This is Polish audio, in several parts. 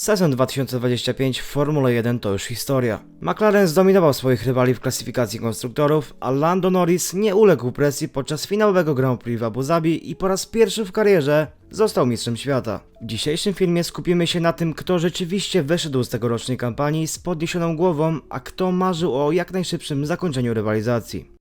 Sezon 2025 w Formule 1 to już historia. McLaren zdominował swoich rywali w klasyfikacji konstruktorów, a Lando Norris nie uległ presji podczas finałowego Grand Prix w Abu Zabi i po raz pierwszy w karierze został mistrzem świata. W dzisiejszym filmie skupimy się na tym, kto rzeczywiście wyszedł z tegorocznej kampanii z podniesioną głową, a kto marzył o jak najszybszym zakończeniu rywalizacji.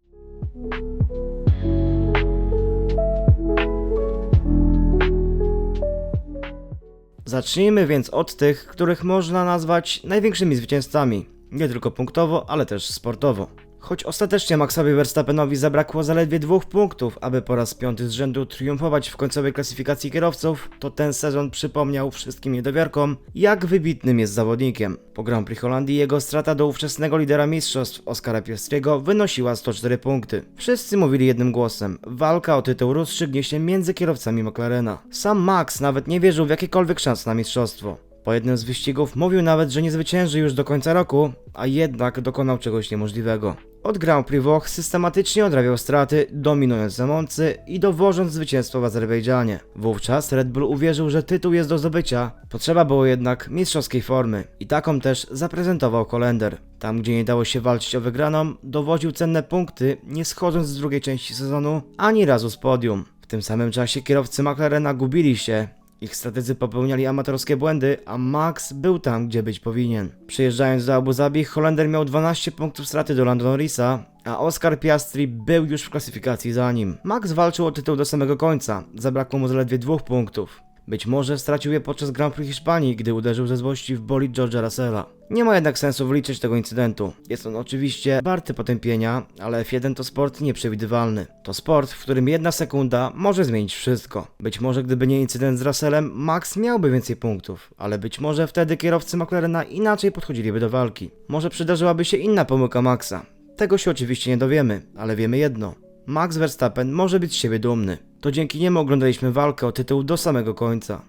Zacznijmy więc od tych, których można nazwać największymi zwycięzcami. Nie tylko punktowo, ale też sportowo. Choć ostatecznie Maxowi Verstappenowi zabrakło zaledwie dwóch punktów, aby po raz piąty z rzędu triumfować w końcowej klasyfikacji kierowców, to ten sezon przypomniał wszystkim niedowiarkom, jak wybitnym jest zawodnikiem. Po Grand Prix Holandii jego strata do ówczesnego lidera mistrzostw Oskara Piastriego wynosiła 104 punkty. Wszyscy mówili jednym głosem, walka o tytuł rozstrzygnie się między kierowcami McLarena. Sam Max nawet nie wierzył w jakiekolwiek szanse na mistrzostwo. Po jednym z wyścigów mówił nawet, że nie zwycięży już do końca roku, a jednak dokonał czegoś niemożliwego. Od Grand Prix Włoch systematycznie odrabiał straty, dominując na Moncy i dowożąc zwycięstwo w Azerbejdżanie. Wówczas Red Bull uwierzył, że tytuł jest do zdobycia, potrzeba było jednak mistrzowskiej formy i taką też zaprezentował Kolender. Tam, gdzie nie dało się walczyć o wygraną, dowoził cenne punkty, nie schodząc z drugiej części sezonu ani razu z podium. W tym samym czasie kierowcy McLarena gubili się ich strategzy popełniali amatorskie błędy, a Max był tam, gdzie być powinien. Przyjeżdżając do Abu Zabi, Holender miał 12 punktów straty do Lando Norrisa, a Oscar Piastri był już w klasyfikacji za nim. Max walczył o tytuł do samego końca, zabrakło mu zaledwie dwóch punktów. Być może stracił je podczas Grand Prix Hiszpanii, gdy uderzył ze złości w bolid George'a Russella. Nie ma jednak sensu wliczyć tego incydentu. Jest on oczywiście warty potępienia, ale F1 to sport nieprzewidywalny. To sport, w którym jedna sekunda może zmienić wszystko. Być może gdyby nie incydent z Russellem, Max miałby więcej punktów, ale być może wtedy kierowcy McLarena inaczej podchodziliby do walki. Może przydarzyłaby się inna pomyłka Maxa. Tego się oczywiście nie dowiemy, ale wiemy jedno. Max Verstappen może być z siebie dumny. To dzięki niemu oglądaliśmy walkę o tytuł do samego końca.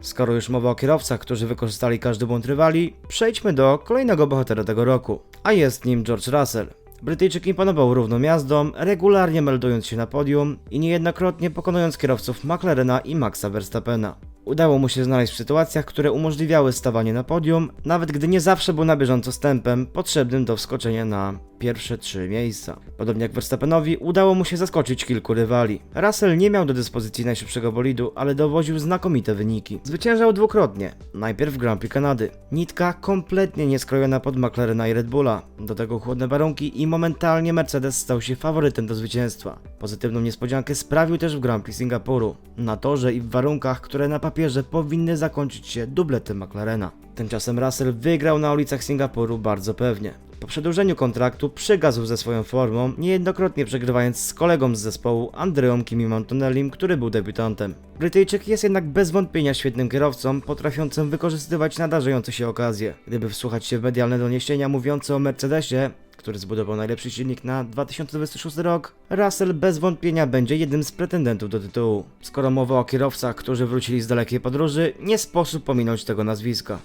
Skoro już mowa o kierowcach, którzy wykorzystali każdy błąd rywali, przejdźmy do kolejnego bohatera tego roku, a jest nim George Russell. Brytyjczyk imponował równą jazdą, regularnie meldując się na podium i niejednokrotnie pokonując kierowców McLarena i Maxa Verstappena. Udało mu się znaleźć w sytuacjach, które umożliwiały stawanie na podium, nawet gdy nie zawsze był na bieżąco z tempem potrzebnym do wskoczenia na pierwsze trzy miejsca. Podobnie jak Verstappenowi, udało mu się zaskoczyć kilku rywali. Russell nie miał do dyspozycji najszybszego bolidu, ale dowoził znakomite wyniki. Zwyciężał dwukrotnie. Najpierw w Grand Prix Kanady. Nitka kompletnie nieskrojona pod McLarena i Red Bulla. Do tego chłodne warunki i momentalnie Mercedes stał się faworytem do zwycięstwa. Pozytywną niespodziankę sprawił też w Grand Prix Singapuru. Na torze i w warunkach, które na powinny zakończyć się dubletem McLarena. Tymczasem Russell wygrał na ulicach Singapuru bardzo pewnie. Po przedłużeniu kontraktu przygazł ze swoją formą, niejednokrotnie przegrywając z kolegą z zespołu Andreą Kimi Montonellim, który był debiutantem. Brytyjczyk jest jednak bez wątpienia świetnym kierowcą, potrafiącym wykorzystywać nadarzające się okazje. Gdyby wsłuchać się w medialne doniesienia mówiące o Mercedesie, który zbudował najlepszy silnik na 2026 rok, Russell bez wątpienia będzie jednym z pretendentów do tytułu. Skoro mowa o kierowcach, którzy wrócili z dalekiej podróży, nie sposób pominąć tego nazwiska.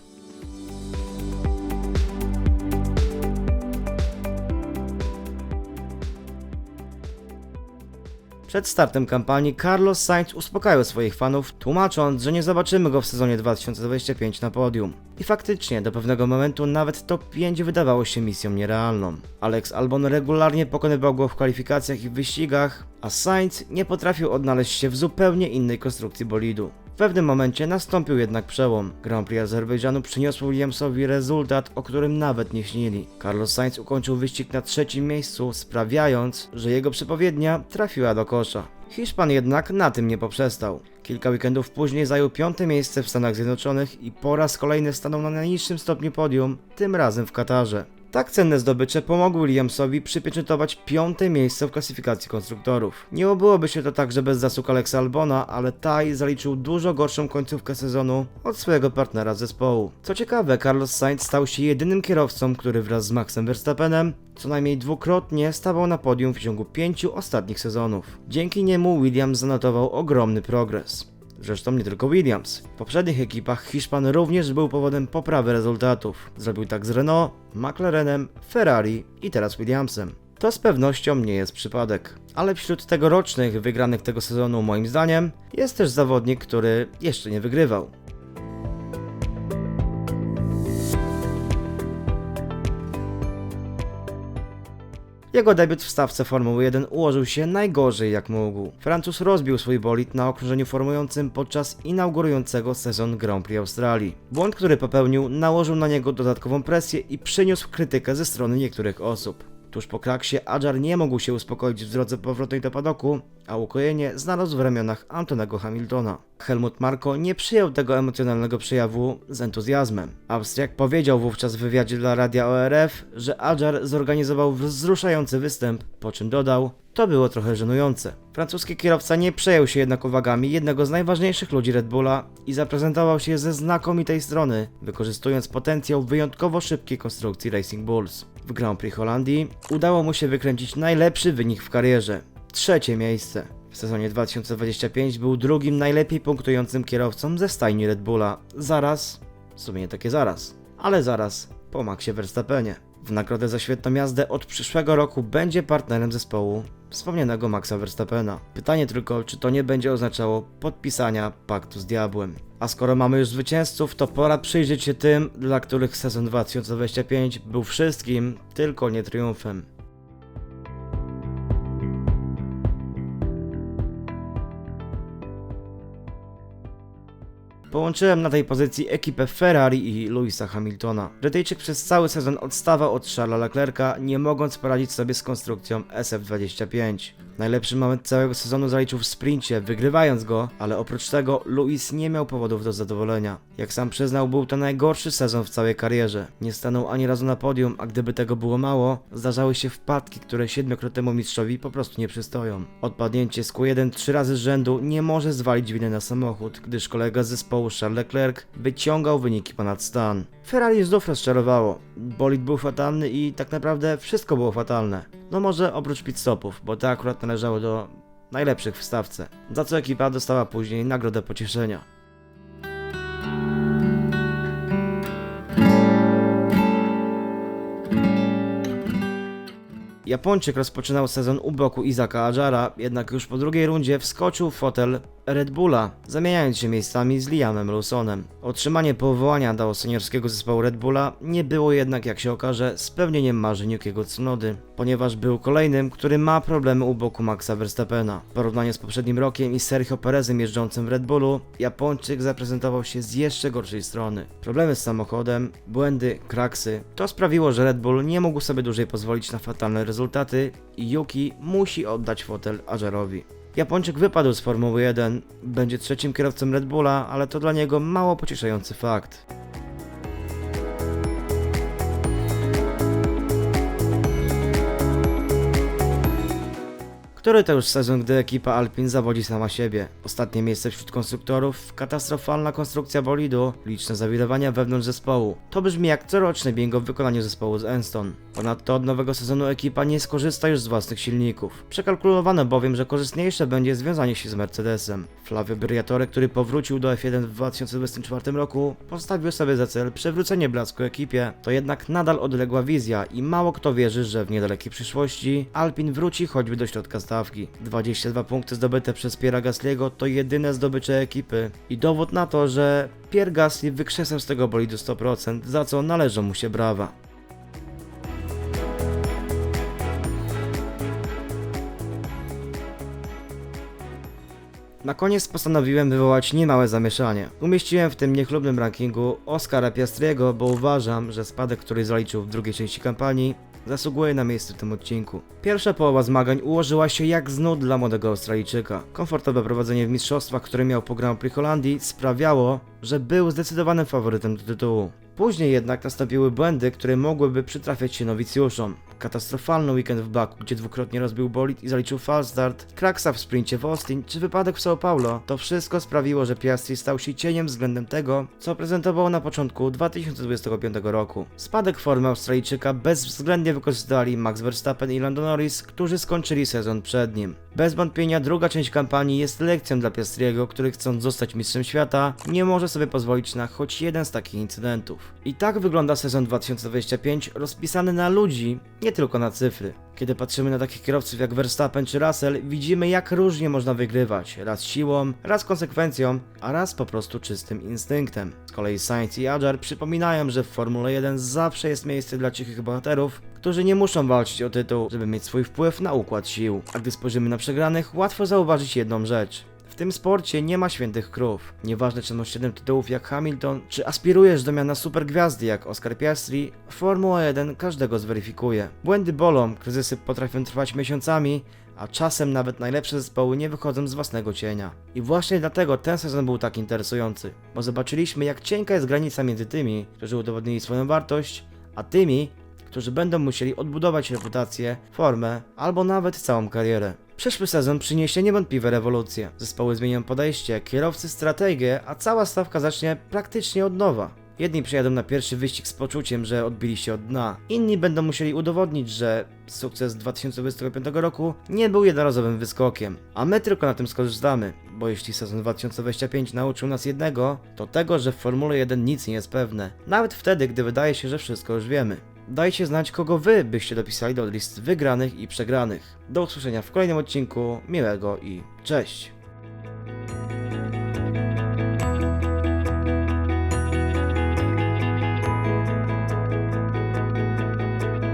Przed startem kampanii Carlos Sainz uspokajał swoich fanów, tłumacząc, że nie zobaczymy go w sezonie 2025 na podium. I faktycznie, do pewnego momentu nawet top 5 wydawało się misją nierealną. Alex Albon regularnie pokonywał go w kwalifikacjach i wyścigach, a Sainz nie potrafił odnaleźć się w zupełnie innej konstrukcji bolidu. Pewnym momencie nastąpił jednak przełom. Grand Prix Azerbejdżanu przyniosł Williamsowi rezultat, o którym nawet nie śnili. Carlos Sainz ukończył wyścig na trzecim miejscu, sprawiając, że jego przepowiednia trafiła do kosza. Hiszpan jednak na tym nie poprzestał. Kilka weekendów później zajął piąte miejsce w Stanach Zjednoczonych i po raz kolejny stanął na najniższym stopniu podium, tym razem w Katarze. Tak cenne zdobycze pomogły Williamsowi przypieczętować piąte miejsce w klasyfikacji konstruktorów. Nie obyłoby się to także bez zasług Alexa Albona, ale Taj zaliczył dużo gorszą końcówkę sezonu od swojego partnera zespołu. Co ciekawe, Carlos Sainz stał się jedynym kierowcą, który wraz z Maxem Verstappenem co najmniej dwukrotnie stawał na podium w ciągu pięciu ostatnich sezonów. Dzięki niemu Williams zanotował ogromny progres. Zresztą nie tylko Williams. W poprzednich ekipach Hiszpan również był powodem poprawy rezultatów. Zrobił tak z Renault, McLarenem, Ferrari i teraz Williamsem. to z pewnością nie jest przypadek. Ale wśród tegorocznych wygranych tego sezonu, moim zdaniem, jest też zawodnik, który jeszcze nie wygrywał. Jego debiut w stawce Formuły 1 ułożył się najgorzej jak mógł. Francuz rozbił swój bolid na okrążeniu formującym podczas inaugurującego sezon Grand Prix Australii. Błąd, który popełnił, nałożył na niego dodatkową presję i przyniósł krytykę ze strony niektórych osób. Tuż po kraksie Adjar nie mógł się uspokoić w drodze powrotnej do padoku, a ukojenie znalazł w ramionach Antonego Hamiltona. Helmut Marko nie przyjął tego emocjonalnego przejawu z entuzjazmem. Austriak powiedział wówczas w wywiadzie dla radia ORF, że Adjar zorganizował wzruszający występ, po czym dodał, to było trochę żenujące. Francuski kierowca nie przejął się jednak uwagami jednego z najważniejszych ludzi Red Bulla i zaprezentował się ze znakomitej strony, wykorzystując potencjał wyjątkowo szybkiej konstrukcji Racing Bulls. W Grand Prix Holandii udało mu się wykręcić najlepszy wynik w karierze trzecie miejsce. W sezonie 2025 był drugim najlepiej punktującym kierowcą ze stajni Red Bulla. Zaraz, w sumie nie takie zaraz, ale zaraz po Maxie Verstappenie. W nagrodę za świetną jazdę od przyszłego roku będzie partnerem zespołu wspomnianego Maxa Verstappena. Pytanie tylko, czy to nie będzie oznaczało podpisania paktu z diabłem. A skoro mamy już zwycięzców, to pora przyjrzeć się tym, dla których sezon 2025 był wszystkim, tylko nie triumfem. Połączyłem na tej pozycji ekipę Ferrari i Louisa Hamiltona. Brytyjczyk przez cały sezon odstawał od Charlesa Leclerca, nie mogąc poradzić sobie z konstrukcją SF25. Najlepszy moment całego sezonu zaliczył w sprincie, wygrywając go, ale oprócz tego Louis nie miał powodów do zadowolenia. Jak sam przyznał, był to najgorszy sezon w całej karierze. Nie stanął ani razu na podium, a gdyby tego było mało, zdarzały się wpadki, które siedmiokrotnemu mistrzowi po prostu nie przystoją. Odpadnięcie z Q1 trzy razy z rzędu nie może zwalić winy na samochód, gdyż kolega z zespołu Charles Leclerc wyciągał wyniki ponad stan. Ferrari znów rozczarowało. Bolid był fatalny i tak naprawdę wszystko było fatalne. No może oprócz pit stopów, bo to akurat należało do najlepszych w stawce. Za co ekipa dostała później nagrodę pocieszenia. Japończyk rozpoczynał sezon u boku Izaka Ajara, jednak już po drugiej rundzie wskoczył w fotel Red Bulla, zamieniając się miejscami z Liamem Lawsonem. Otrzymanie powołania do seniorskiego zespołu Red Bulla nie było jednak, jak się okaże, spełnieniem marzeń Yukiego Tsunody, ponieważ był kolejnym, który ma problemy u boku Maxa Verstappena. W porównaniu z poprzednim rokiem i Sergio Perezem jeżdżącym w Red Bullu, Japończyk zaprezentował się z jeszcze gorszej strony. Problemy z samochodem, błędy, kraksy, to sprawiło, że Red Bull nie mógł sobie dłużej pozwolić na fatalne rezultaty i Yuki musi oddać fotel Ajarowi. Japończyk wypadł z Formuły 1, będzie trzecim kierowcą Red Bulla, ale to dla niego mało pocieszający fakt. Który to już sezon, gdy ekipa Alpin zawodzi sama siebie. Ostatnie miejsce wśród konstruktorów, katastrofalna konstrukcja bolidu, liczne zawirowania wewnątrz zespołu. To brzmi jak coroczny bingo w wykonaniu zespołu z Enston. Ponadto od nowego sezonu ekipa nie skorzysta już z własnych silników. Przekalkulowano bowiem, że korzystniejsze będzie związanie się z Mercedesem. Flavio Briatore, który powrócił do F1 w 2024 roku, postawił sobie za cel przywrócenie blasku ekipie. To jednak nadal odległa wizja i mało kto wierzy, że w niedalekiej przyszłości Alpin wróci choćby do środka stawki. 22 punkty zdobyte przez Piera Gasly'ego to jedyne zdobycze ekipy i dowód na to, że Pierre Gasly wykrzesał z tego bolidu 100%, za co należą mu się brawa. Na koniec postanowiłem wywołać niemałe zamieszanie. Umieściłem w tym niechlubnym rankingu Oscara Piastriego, bo uważam, że spadek, który zaliczył w drugiej części kampanii, zasługuje na miejsce w tym odcinku. Pierwsza połowa zmagań ułożyła się jak z nud dla młodego Australijczyka. Komfortowe prowadzenie w mistrzostwach, które miał po Grand Prix Holandii, sprawiało, że był zdecydowanym faworytem do tytułu. Później jednak nastąpiły błędy, które mogłyby przytrafiać się nowicjuszom. Katastrofalny weekend w Baku, gdzie dwukrotnie rozbił bolid i zaliczył false start, kraksa w sprincie w Austin, czy wypadek w São Paulo, to wszystko sprawiło, że Piastri stał się cieniem względem tego, co prezentował na początku 2025 roku. Spadek formy Australijczyka bezwzględnie wykorzystali Max Verstappen i Lando Norris, którzy skończyli sezon przed nim. Bez wątpienia druga część kampanii jest lekcją dla Piastriego, który chcąc zostać mistrzem świata, nie może sobie pozwolić na choć jeden z takich incydentów. I tak wygląda sezon 2025 rozpisany na ludzi, nie tylko na cyfry. Kiedy patrzymy na takich kierowców jak Verstappen czy Russell, widzimy jak różnie można wygrywać. Raz siłą, raz konsekwencją, a raz po prostu czystym instynktem. Z kolei Sainz i Adjar przypominają, że w Formule 1 zawsze jest miejsce dla cichych bohaterów, którzy nie muszą walczyć o tytuł, żeby mieć swój wpływ na układ sił. A gdy spojrzymy na przegranych, łatwo zauważyć jedną rzecz. W tym sporcie nie ma świętych krów. Nieważne czy masz 7 tytułów jak Hamilton, czy aspirujesz do miana supergwiazdy jak Oscar Piastri, Formuła 1 każdego zweryfikuje. Błędy bolą, kryzysy potrafią trwać miesiącami, a czasem nawet najlepsze zespoły nie wychodzą z własnego cienia. I właśnie dlatego ten sezon był tak interesujący, bo zobaczyliśmy jak cienka jest granica między tymi, którzy udowodnili swoją wartość, a tymi, którzy będą musieli odbudować reputację, formę albo nawet całą karierę. Przyszły sezon przyniesie niewątpliwe rewolucje. Zespoły zmienią podejście, kierowcy strategię, a cała stawka zacznie praktycznie od nowa. Jedni przyjadą na pierwszy wyścig z poczuciem, że odbili się od dna. Inni będą musieli udowodnić, że sukces 2025 roku nie był jednorazowym wyskokiem. A my tylko na tym skorzystamy, bo jeśli sezon 2025 nauczył nas jednego, to tego, że w Formule 1 nic nie jest pewne. Nawet wtedy, gdy wydaje się, że wszystko już wiemy. Dajcie znać, kogo wy byście dopisali do list wygranych i przegranych. Do usłyszenia w kolejnym odcinku. Miłego i cześć!